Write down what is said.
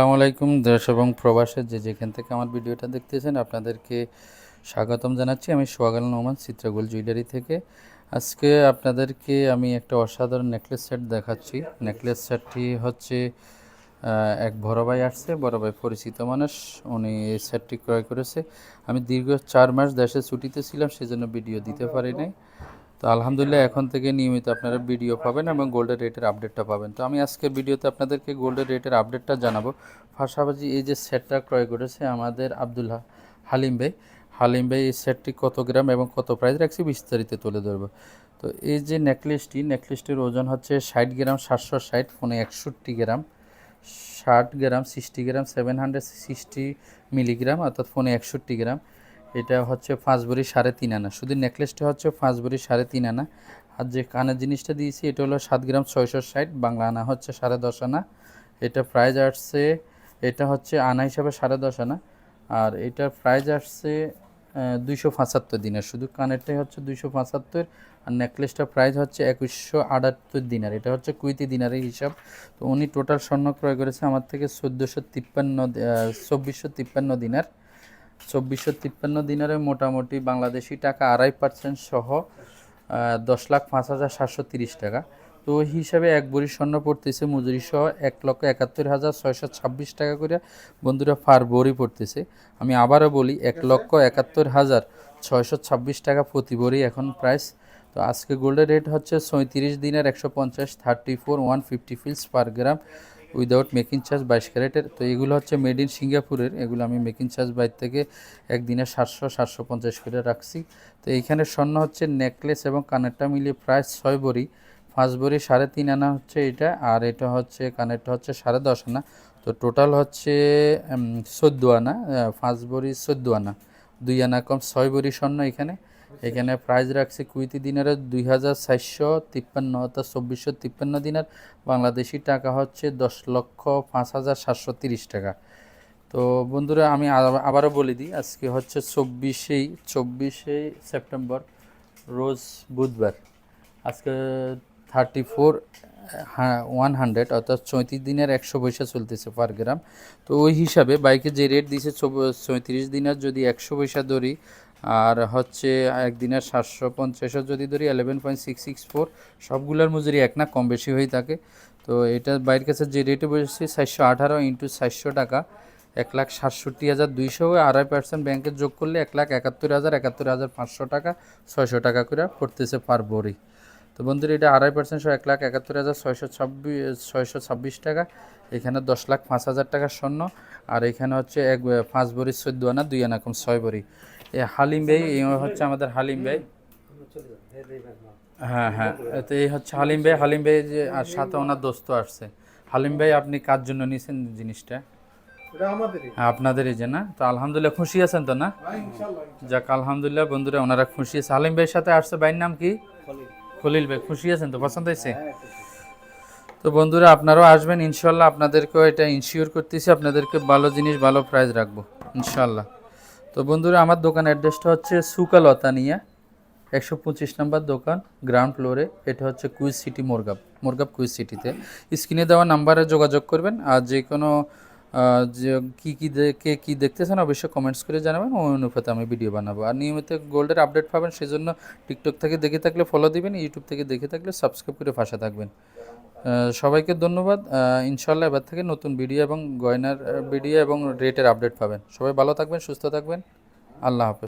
আসসালামু আলাইকুম, দেশ এবং প্রবাসের যে যেখান থেকে আমার ভিডিওটা দেখতেছেন আপনাদেরকে স্বাগতম জানাচ্ছি। আমি সোহাগাল নোমান, চিত্রগুল জুয়েলারি থেকে। আজকে আপনাদেরকে আমি একটা অসাধারণ নেকলেস সেট দেখাচ্ছি। নেকলেস সেটটি হচ্ছে এক বড় ভাই আসছে, বড় ভাই পরিচিত মানুষ। উনি এই সেটটি ক্রয় করেছে। আমি দীর্ঘ চার মাস দেশে ছুটিতে ছিলাম, সেজন্য ভিডিও দিতে পারি নাই। তো আলহামদুলিল্লাহ এখন থেকে নিয়মিত আপনারা ভিডিও পাবেন এবং গোল্ডের রেটের আপডেটটা পাবেন। তো আমি আজকের ভিডিওতে আপনাদেরকে গোল্ডের রেটের আপডেটটা জানাব। পাশাপাশি এই যে সেটটা ক্রয় করেছে আমাদের আবদুল্লাহ হালিম ভাই। হালিম ভাই, এই সেটটি কত গ্রাম এবং কত প্রাইস রাখছি বিস্তারিত তুলে ধরবো। তো এই যে নেকলেসটি নেকলেসটির ওজন হচ্ছে ষাট গ্রাম সাতশো ষাট, ফোনে একষট্টি গ্রাম। ষাট gram sixty gram seven hundred sixty milligram অর্থাৎ ফোনে একষট্টি গ্রাম। এটা হচ্ছে পাঁচ ভরি সাড়ে তিন আনা। শুধু নেকলেসটা হচ্ছে পাঁচ ভরি সাড়ে তিন আনা। আর যে কানের জিনিসটা দিয়েছি, এটা হলো সাত গ্রাম ছয়শো ষাট, বাংলা আনা হচ্ছে সাড়ে দশ আনা। এটা প্রাইজ আসছে, এটা হচ্ছে আনা হিসাবে সাড়ে দশ আনা। আর এটার প্রাইজ আসছে দুইশো পঁচাত্তর দিনের। শুধু কানেরটাই হচ্ছে দুইশো পঁচাত্তর, আর নেকলেসটার প্রাইস হচ্ছে একুশশো আটাত্তর দিনার। এটা হচ্ছে কুইতি দিনারের হিসাব। তো উনি টোটাল স্বর্ণ ক্রয় করেছে আমার থেকে চোদ্দোশো তিপ্পান্ন চব্বিশশো তিপ্পান্ন দিনার। চব্বিশশো তিপ্পান্ন দিনারে মোটামুটি বাংলাদেশি টাকা আড়াই পার্সেন্ট সহ দশ লাখ পাঁচ হাজার সাতশো তিরিশ টাকা। তো ওই হিসাবে এক বড়ি স্বর্ণ পড়তেছে, মজুরি সহ এক লক্ষ একাত্তর হাজার ছয়শো ছাব্বিশ টাকা করে বন্ধুরা ফার বড়ি পড়তেছে। আমি আবারও বলি, এক লক্ষ একাত্তর হাজার ছয়শো ছাব্বিশ টাকা প্রতি বড়ি এখন প্রাইস তো আজকে গোল্ডের রেট হচ্ছে সৈঁত্রিশ দিনের একশো পঞ্চাশ thirty four one fifty fils per gram without making charge বাইশ ক্যারেটের। তো এগুলো হচ্ছে মেড ইন সিঙ্গাপুরের। এগুলো আমি মেকিং চার্জ বাইর থেকে একদিনে সাতশো সাতশো পঞ্চাশ করে রাখছি। তো এইখানে স্বর্ণ হচ্ছে নেকলেস এবং কানেরটা মিলিয়ে প্রায় ছয় বড়ি। পাঁচ বড়ি সাড়ে তিন আনা হচ্ছে এটা, আর এটা হচ্ছে, কানেরটা হচ্ছে সাড়ে দশ আনা। তো টোটাল হচ্ছে চোদ্দ আনা পাঁচ বড়ি চোদ্দ আনা। দুই আনা কম ছয় বড়ি স্বর্ণ এখানে। এখানে প্রাইস রাখছে কুইতি দিনের দুই হাজার চারশো তিপ্পান্ন অর্থাৎ চব্বিশশো তিপ্পান্ন দিনের। বাংলাদেশি টাকা হচ্ছে দশ লক্ষ পাঁচ হাজার সাতশো তিরিশ টাকা। তো বন্ধুরা, আমি আবারও বলে দিই, আজকে হচ্ছে চব্বিশেই চব্বিশে সেপ্টেম্বর, রোজ বুধবার। আজকে থার্টি ফোর ওয়ান হান্ড্রেড অর্থাৎ চৌত্রিশ দিনের একশো পয়সা চলতেছে পার গ্রাম তো ওই হিসাবে বাইকে যে রেট দিয়েছে চৌত্রিশ দিনের যদি একশো পয়সা ধরি আর হচ্ছে একদিনের সাতশো পঞ্চাশও যদি ধরি eleven point six six four সবগুলোর মজুরি এক না, কম বেশি হয়ে থাকে। তো এটা বাইরের কাছে যে রেটে বসেছে, চারশো আঠারো ইন্টু সাতশো টাকা, এক লাখ সাতষট্টি হাজার দুইশো। আড়াই পার্সেন্ট ব্যাংকে যোগ করলে এক লাখ একাত্তর হাজার একাত্তর হাজার পাঁচশো টাকা, ছয়শো টাকা করে পড়তেছে পার বড়ি। তো বন্ধুরা এটা আড়াই পার্সেন্ট এক লাখ একাত্তর হাজার ছয়শো ছাব্বিশ ছয়শো ছাব্বিশ টাকা। এখানে দশ লাখ পাঁচ হাজার টাকা স্বর্ণ। আর এখানে হচ্ছে এক পাঁচ বড়ি চোদ্দ আনা দুই আনা কম ছয় বড়ি। এ হালিম ভাই হচ্ছে আমাদের হালিম ভাই। হ্যাঁ হ্যাঁ। তো এই হচ্ছে হালিম ভাই। হালিম ভাই যে আর সাথে ওনার দোস্ত আসছে। হালিম ভাই আপনি কার জন্য নিয়েছেন জিনিসটা? হ্যাঁ আপনাদের এই যে না? তো আলহামদুলিল্লাহ খুশি আছেন তো না? হ্যাঁ যাক আলহামদুলিল্লাহ বন্ধুরা ওনারা খুশি আছে। হালিম ভাইয়ের সাথে আসছে। ভাইয়ের নাম কি? খলিল ভাই খুশি আছেন তো? পছন্দ হয়েছে? তো বন্ধুরা আপনারাও আসবেন ইনশাল্লাহ আপনাদেরকেও এটা ইনশিওর করতেছি আপনাদেরকে ভালো জিনিস ভালো প্রাইস রাখব ইনশাল্লাহ। তো বন্ধুরা আমার দোকান অ্যাড্রেসটা হচ্ছে সুকালতা নিয়া একশো পঁচিশ নাম্বার দোকান গ্রাউন্ড ফ্লোরে এটা হচ্ছে কুইজ সিটি মোরগাপ মোরগাপ কুইজ সিটিতে। স্ক্রিনে দেওয়া নাম্বারে যোগাযোগ করবেন আর যে কোনো যে কী কী দেখে কী দেখতেছেন অবশ্যই কমেন্টস করে জানাবেন, ওই অনুপাতে আমি ভিডিও বানাবো। আর নিয়মিত গোল্ডের আপডেট পাবেন, সেজন্য টিকটক থেকে দেখে থাকলে ফলো দিবেন ইউটিউব থেকে দেখে থাকলে সাবস্ক্রাইব করে পাশে থাকবেন। সবাইকে ধন্যবাদ। ইনশাল্লাহ এবার থেকে নতুন ভিডিও এবং গয়নার ভিডিও এবং রেটের আপডেট পাবেন। সবাই ভালো থাকবেন, সুস্থ থাকবেন। আল্লাহ হাফেজ।